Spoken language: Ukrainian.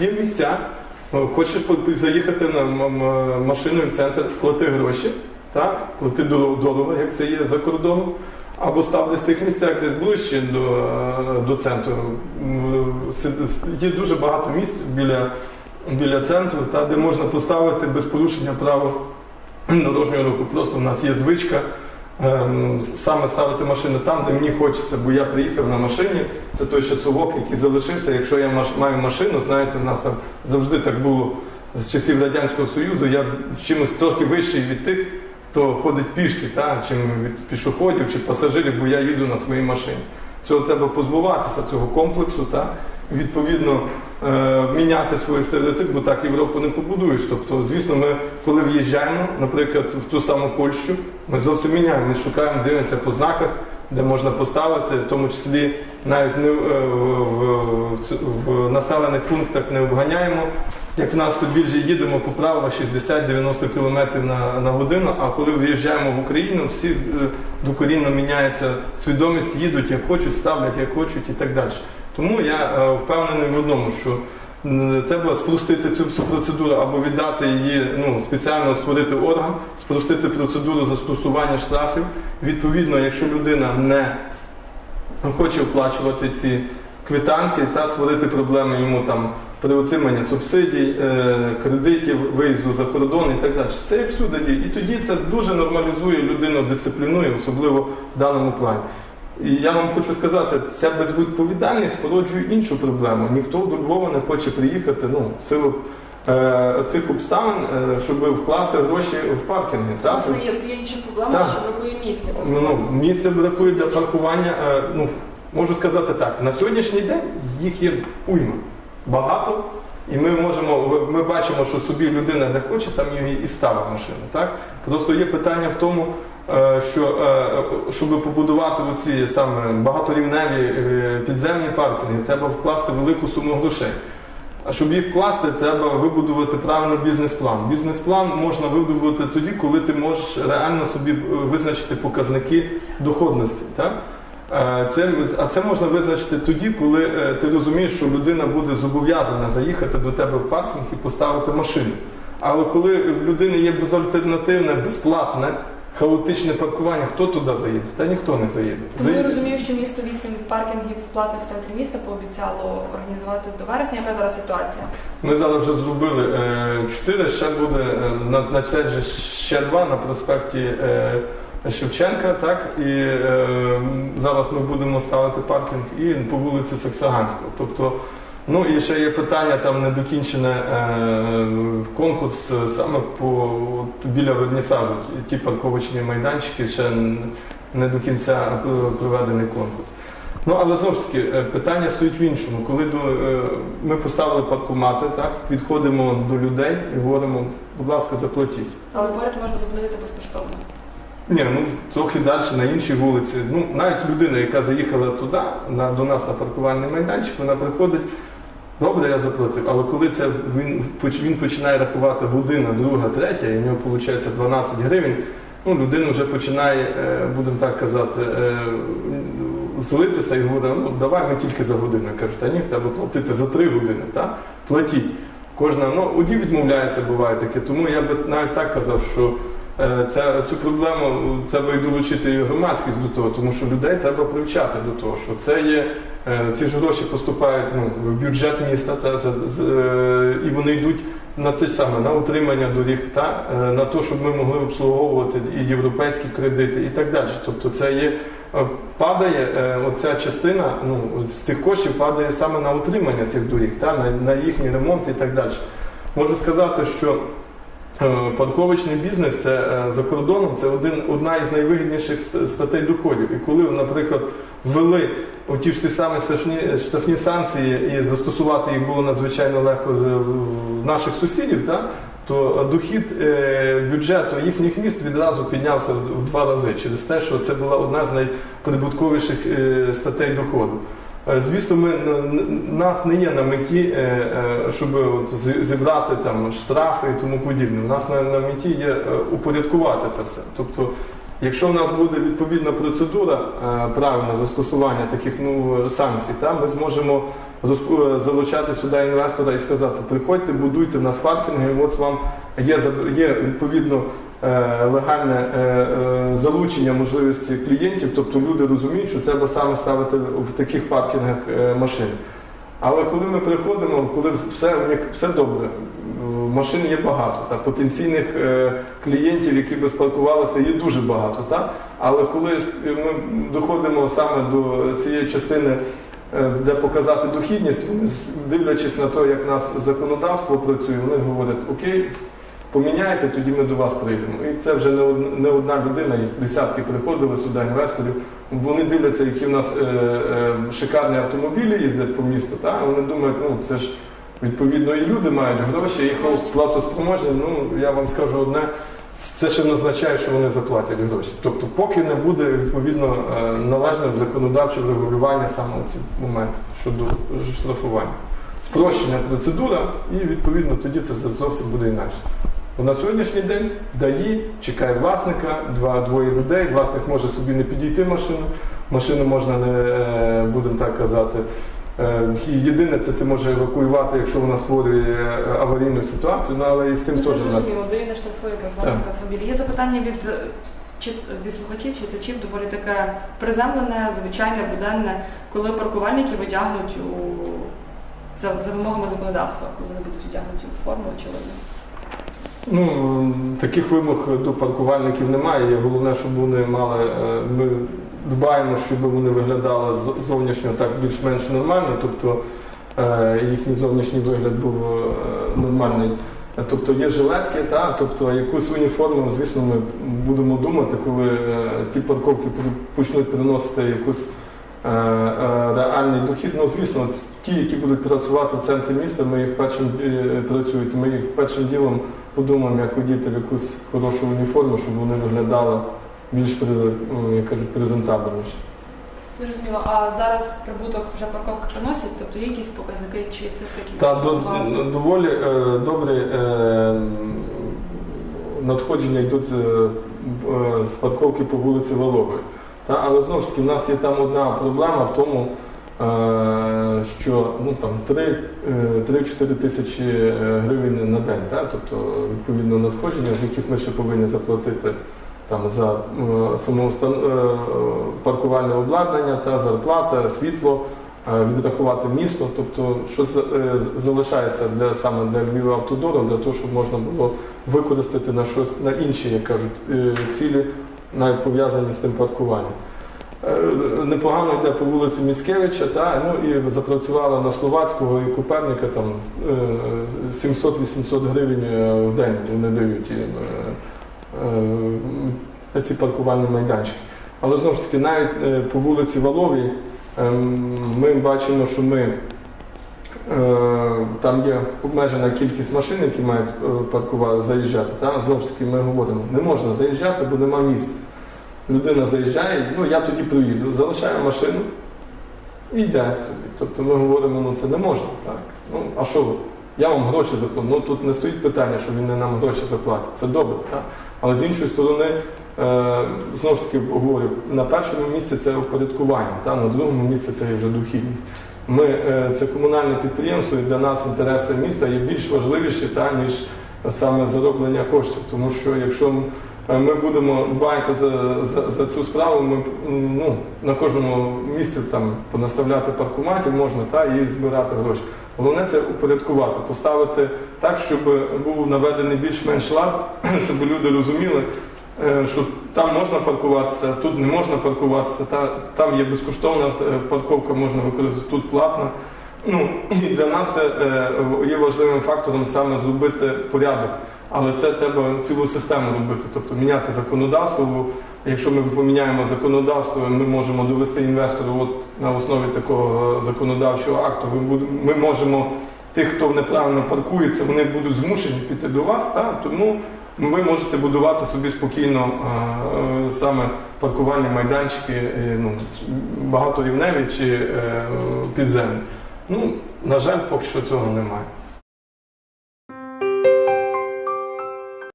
Є місця, е, хочеш заїхати на м- м- машинний центр, плати гроші, так, плати дорого, як це є за кордоном, або став десь в тих місцях, десь ближче до, е, до центру. Є дуже багато місць біля, біля центру, та, де можна поставити без порушення правил дорожнього руху. Просто в нас є звичка ем, саме ставити машину там, де мені хочеться, бо я приїхав на машині, це той ще совок, який залишився. Якщо я маю машину, знаєте, в нас там завжди так було з часів Радянського Союзу, я чимось трохи вищий від тих, хто ходить пішки, та, чим від пішоходів чи пасажирів, бо я їду на своїй машині. Цього треба позбуватися, цього комплексу, та, відповідно е, міняти свій стереотип, бо так Європу не побудуєш. Тобто, звісно, ми коли в'їжджаємо, наприклад, в ту саму Польщу, ми зовсім міняємо, ми шукаємо, дивимося по знаках, де можна поставити, в тому числі навіть не в, е, в населених пунктах не обганяємо. Як в нас тут більше їдемо по правилах 60-90 км на, на годину, а коли виїжджаємо в Україну, всі е, докорінно міняється свідомість, їдуть як хочуть, ставлять як хочуть і так далі. Тому я е, впевнений в одному, що треба спростити цю всю процедуру або віддати її, ну спеціально створити орган, спростити процедуру застосування штрафів. Відповідно, якщо людина не хоче оплачувати ці квитанції та створити проблеми йому там при отриманні субсидій, е, кредитів, виїзду за кордон і так далі. Це як всюди. І тоді це дуже нормалізує людину, дисциплінує, особливо в даному плані. І я вам хочу сказати, ця безвідповідальність породжує іншу проблему. Ніхто до Львова не хоче приїхати ну, в силу е, цих обставин, е, щоб вкласти гроші в паркінги. Так? Власне, є, є інша проблема, Так. що бракує місця. Ну, ну, місце бракує для паркування. е, Ну, можу сказати так, на сьогоднішній день їх є уйма. Багато. І ми можемо, ми бачимо, що собі людина не хоче, там її і ставить машину. Так? Просто є питання в тому, е, що е, щоб побудувати оці саме багаторівневі е, підземні паркінги, треба вкласти велику суму грошей. А щоб їх вкласти, треба вибудувати правильно бізнес-план. Бізнес-план можна вибудувати тоді, коли ти можеш реально собі е, визначити показники доходності. Так? Це, а це можна визначити тоді, коли е, ти розумієш, що людина буде зобов'язана заїхати до тебе в паркінг і поставити машину. Але коли в людини є безальтернативне, безплатне, хаотичне паркування, хто туди заїде? Та ніхто не заїде. Тому я розумію, що місто 8 паркінгів платних в центрі міста пообіцяло організувати до вересня. Яка зараз ситуація? Ми зараз вже зробили е, чотири, ще буде е, на, на ще два на проспекті Шевченка, так і е, зараз ми будемо ставити паркінг і по вулиці Саксаганського. Тобто, ну і ще є питання, там недокінчене е, конкурс е, саме по от, біля вернісажу. Ті парковочні майданчики ще не до кінця проведений конкурс. Ну, але знову ж таки, е, питання стоїть в іншому. Коли до, е, ми поставили паркомати, так, підходимо до людей і говоримо, будь ласка, заплатіть. Але поряд можна зупинитися безкоштовно. Ні, ну трохи далі на іншій вулиці. Ну, навіть людина, яка заїхала туди, на, до нас на паркувальний майданчик, вона приходить, добре, я заплатив. Але коли це він, він починає рахувати година, друга, третя, і в нього виходить 12 гривень, ну, людина вже починає, е, будемо так казати, е, злитися і говорить, ну давай ми тільки за годину. Я кажу, та ні, треба платити за три години, так? Платіть. Кожна, ну, одні відмовляється, буває таке, тому я би навіть так казав, що ця, цю проблему треба і долучити громадськість до того, тому що людей треба привчати до того, що це є, е, ці ж гроші поступають ну, в бюджет міста, це, це, з- е, і вони йдуть на те саме, на утримання доріг, та, е, на те, щоб ми могли обслуговувати і європейські кредити, і так далі. Тобто це є е, падає е, оця частина, ну з цих коштів падає саме на утримання цих доріг, та, на, на їхній ремонт і так далі. Можу сказати, що Е, Парковочний бізнес це е, за кордоном це один, одна із найвигідніших статей доходів. І коли, наприклад, ввели ті ті самі штрафні, штрафні санкції і застосувати їх було надзвичайно легко з наших сусідів, та, то дохід е, бюджету їхніх міст відразу піднявся в, два рази через те, що це була одна з найприбутковіших е, статей доходу. Е, Звісно, ми н- нас не є на меті, е, е, щоб зібрати там штрафи і тому подібне. У нас на, меті є е, упорядкувати це все. Тобто, якщо в нас буде відповідна процедура е, застосування таких ну, санкцій, та, ми зможемо е, залучати сюди інвестора і сказати, приходьте, будуйте в нас паркінги, от вам є, є відповідно е, легальне е, е, залучення можливості клієнтів, тобто люди розуміють, що треба саме ставити в таких паркінгах е, машини. Але коли ми приходимо, коли все, все добре, е, машин є багато, та, потенційних е, клієнтів, які би спілкувалися, є дуже багато. Та? Але коли ми доходимо саме до цієї частини, е, де показати дохідність, вони, дивлячись на те, як нас законодавство працює, вони говорять, окей, поміняйте, тоді ми до вас прийдемо. І це вже не одна, людина, їх десятки приходили сюди інвесторів. Вони дивляться, які в нас е, е, шикарні автомобілі їздять по місту. Та? Вони думають, ну це ж відповідно і люди мають гроші, їх платоспроможні. Ну я вам скажу одне. Це ще не означає, що вони заплатять гроші. Тобто, поки не буде відповідно е, належним законодавче регулювання саме ці моменти щодо штрафування. Спрощена процедура, і відповідно тоді це зовсім буде інакше. Бо на сьогоднішній день ДАІ чекає власника, два двоє людей, власник може собі не підійти машину, машину можна не е, будемо так казати. е, і Єдине, це ти можеш евакуювати, якщо вона створює е, аварійну ситуацію, ну але і з тим Ну, теж не штрафує без власника автомобіля. Є запитання від, чи, від слухачів, читачів, доволі таке приземлене, звичайне, буденне, коли паркувальники витягнуть у за, за вимогами законодавства, коли вони будуть вдягнуті у форму, очевидно. Ну, таких вимог до паркувальників немає. Головне, щоб вони мали. е, Ми дбаємо, щоб вони виглядали зовнішньо так більш-менш нормально, тобто е, їхній зовнішній вигляд був е, нормальний. Тобто є жилетки, та, тобто якусь уніформу, звісно, ми будемо думати, коли ті парковки почнуть приносити якусь реальний дохід. Ну, звісно, ті, які будуть працювати в центрі міста, ми їх першим працюють, ми їх першим ділом подумаємо, як одіти в якусь хорошу уніформу, щоб вони виглядали більш ну, як кажуть, презентабельніше. Зрозуміло, а зараз прибуток вже парковка приносить, тобто є якісь показники чи цифри, які Та ви до, доволі е, добре е, надходження йдуть з, е, з парковки по вулиці Волової. Та, але знову ж таки, в нас є там одна проблема в тому, що ну, там 3, е, 3-4 тисячі е, гривень на день, та, тобто відповідно надходження, з яких ми ще повинні заплатити там, за е, самоустан... е, паркувальне обладнання та зарплата, світло, е, відрахувати місто, тобто що е, залишається для саме для Львова автодору, для того, щоб можна було використати на щось на інші, як кажуть, е, цілі, навіть пов'язані з тим паркуванням. Е, Непогано йде по вулиці Міцкевича, та, ну і запрацювала на Словацького і Куперника там е, 700-800 гривень е, в день вони дають е, е, ці паркувальні майданчики. Але знову ж таки, навіть е, по вулиці Валовій е, ми бачимо, що ми е, там є обмежена кількість машин, які мають е, паркувати, заїжджати. Та? Знову ж таки, ми говоримо, не можна заїжджати, бо нема місця. Людина заїжджає, ну я тоді проїду, залишаю машину і йде собі. Тобто ми говоримо, ну це не можна. Так? Ну, а що ви? Я вам гроші заплатив. Ну тут не стоїть питання, що він не нам гроші заплатить. Це добре. Так? Але з іншої сторони, е, знову ж таки говорю, на першому місці це упорядкування, та? на другому місці це вже дохідність. Ми, е, це комунальне підприємство, і для нас інтереси міста є більш важливіші, та, ніж саме зароблення коштів. Тому що якщо ми будемо дбати за, за, за цю справу, ми ну, на кожному місці там понаставляти паркоматів можна та, і збирати гроші. Головне це упорядкувати, поставити так, щоб був наведений більш-менш лад, щоб люди розуміли, е, що там можна паркуватися, тут не можна паркуватися, та, там є безкоштовна е, парковка, можна використати, тут платна. Ну, і для нас це е, є важливим фактором саме зробити порядок. Але це треба цілу систему робити, тобто міняти законодавство. Якщо ми поміняємо законодавство, ми можемо довести інвестору от на основі такого законодавчого акту. Ми, можемо тих, хто неправильно паркується, вони будуть змушені піти до вас. Та? Тому ви можете будувати собі спокійно е, е, саме паркувальні майданчики, е, ну, багаторівневі чи е, підземні. Ну, на жаль, поки що цього немає.